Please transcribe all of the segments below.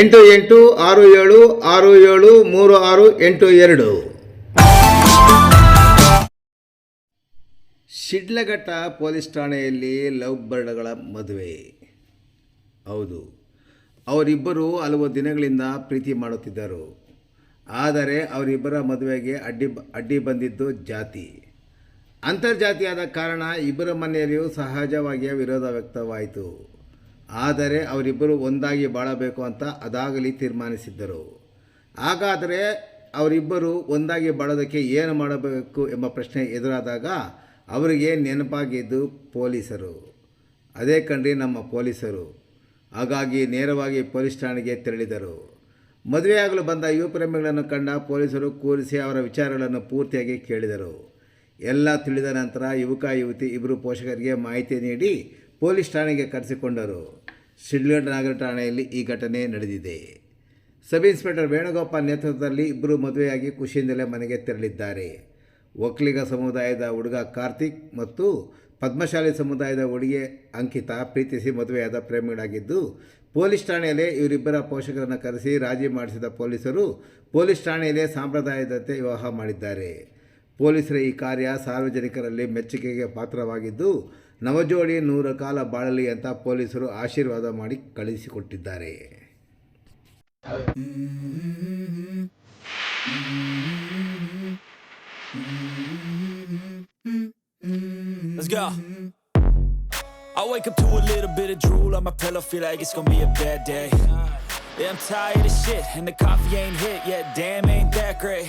ಎಂಟು ಎಂಟು ಆರು ಏಳು ಆರು ಏಳು ಮೂರು ಆರು ಎಂಟು ಎರಡು. ಶಿಡ್ಲಘಟ್ಟ ಪೊಲೀಸ್ ಠಾಣೆಯಲ್ಲಿ ಲವ್ ಬರ್ಡ್ಗಳ ಮದುವೆ. ಹೌದು, ಅವರಿಬ್ಬರು ಹಲವು ದಿನಗಳಿಂದ ಪ್ರೀತಿ ಮಾಡುತ್ತಿದ್ದರು. ಆದರೆ ಅವರಿಬ್ಬರ ಮದುವೆಗೆ ಅಡ್ಡಿ ಅಡ್ಡಿ ಬಂದಿದ್ದು ಜಾತಿ. ಅಂತರ್ಜಾತಿಯಾದ ಕಾರಣ ಇಬ್ಬರ ಮನೆಯಲ್ಲಿಯೂ ಸಹಜವಾಗಿಯೇ ವಿರೋಧ ವ್ಯಕ್ತವಾಯಿತು. ಆದರೆ ಅವರಿಬ್ಬರು ಒಂದಾಗಿ ಬಾಳಬೇಕು ಅಂತ ಅದಾಗಲಿ ತೀರ್ಮಾನಿಸಿದ್ದರು. ಹಾಗಾದರೆ ಅವರಿಬ್ಬರು ಒಂದಾಗಿ ಬಾಳೋದಕ್ಕೆ ಏನು ಮಾಡಬೇಕು ಎಂಬ ಪ್ರಶ್ನೆ ಎದುರಾದಾಗ ಅವರಿಗೆ ನೆನಪಾಗಿದ್ದು ಪೊಲೀಸರು. ಅದೇ ಕಂಡ್ರಿ ನಮ್ಮ ಪೊಲೀಸರು. ಹಾಗಾಗಿ ನೇರವಾಗಿ ಪೊಲೀಸ್ ಠಾಣೆಗೆ ತೆರಳಿದರು. ಮದುವೆಯಾಗಲು ಬಂದ ಯುವ ಪ್ರೇಮಿಗಳನ್ನು ಕಂಡ ಪೊಲೀಸರು ಕೂರಿಸಿ ಅವರ ವಿಚಾರಗಳನ್ನು ಪೂರ್ತಿಯಾಗಿ ಕೇಳಿದರು. ಎಲ್ಲ ತಿಳಿದ ನಂತರ ಯುವಕ, ಯುವತಿ ಇಬ್ಬರು ಪೋಷಕರಿಗೆ ಮಾಹಿತಿ ನೀಡಿ ಪೊಲೀಸ್ ಠಾಣೆಗೆ ಕರೆಸಿಕೊಂಡರು. ಶಿಡ್ಲಘಟ್ಟ ನಗರ ಠಾಣೆಯಲ್ಲಿ ಈ ಘಟನೆ ನಡೆದಿದೆ. ಸಬ್ ಇನ್ಸ್ಪೆಕ್ಟರ್ ವೇಣುಗೋಪಾಲ್ ನೇತೃತ್ವದಲ್ಲಿ ಇಬ್ಬರು ಮದುವೆಯಾಗಿ ಖುಷಿಯಿಂದಲೇ ಮನೆಗೆ ತೆರಳಿದ್ದಾರೆ. ಒಕ್ಕಲಿಗ ಸಮುದಾಯದ ಹುಡುಗ ಕಾರ್ತಿಕ್ ಮತ್ತು ಪದ್ಮಶಾಲಿ ಸಮುದಾಯದ ಹುಡುಗಿ ಅಂಕಿತಾ ಪ್ರೀತಿಸಿ ಮದುವೆಯಾದ ಪ್ರೇಮಿಗಳಾಗಿದ್ದು, ಪೊಲೀಸ್ ಠಾಣೆಯಲ್ಲೇ ಇವರಿಬ್ಬರ ಪೋಷಕರನ್ನು ಕರೆಸಿ ರಾಜಿ ಮಾಡಿಸಿದ ಪೊಲೀಸರು ಪೊಲೀಸ್ ಠಾಣೆಯಲ್ಲೇ ಸಾಂಪ್ರದಾಯದಂತೆ ವಿವಾಹ ಮಾಡಿದ್ದಾರೆ. ಪೊಲೀಸರ ಈ ಕಾರ್ಯ ಸಾರ್ವಜನಿಕರಲ್ಲಿ ಮೆಚ್ಚುಗೆಗೆ ಪಾತ್ರವಾಗಿದ್ದು ನವಜೋಡಿ ನೂರ ಕಾಲ ಬಾಳಲಿ ಅಂತ ಪೊಲೀಸರು ಆಶೀರ್ವಾದ ಮಾಡಿ ಕಳುಹಿಸಿಕೊಟ್ಟಿದ್ದಾರೆ. I wake up to a little bit of drool on my pillow, feel like it's gonna be a bad day. Yeah, I'm tired of shit, and the coffee ain't hit yet, damn, ain't that great.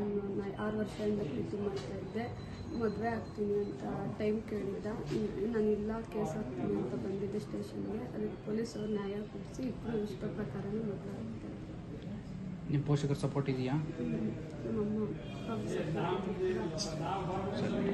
ಅನ್ನೋನ್ನ ಆರು ವರ್ಷದಿಂದ ಪ್ರೀತಿ ಮಾಡ್ತಾ ಇದ್ದೆ. ಮದುವೆ ಆಗ್ತೀನಿ ಅಂತ time ಕೇಳಿದ್ದ ನಾನು ಇಲ್ಲ ಕೇಸ್ ಹಾಕ್ತೀನಿ ಅಂತ ಬಂದಿದ್ದೆ ಸ್ಟೇಷನ್ಗೆ ಅದಕ್ಕೆ ಪೊಲೀಸರು ನ್ಯಾಯ ಕೊಡಿಸಿ ಇಬ್ಬರು ಇಷ್ಟ ಪ್ರಕಾರನೇ ಮದುವೆ ಆಗ್ತಾರೆ ನಿಮ್ಮ ಪೋಷಕರ ಸಪೋರ್ಟ್ ಇದೆಯಾ. ಸರಿ.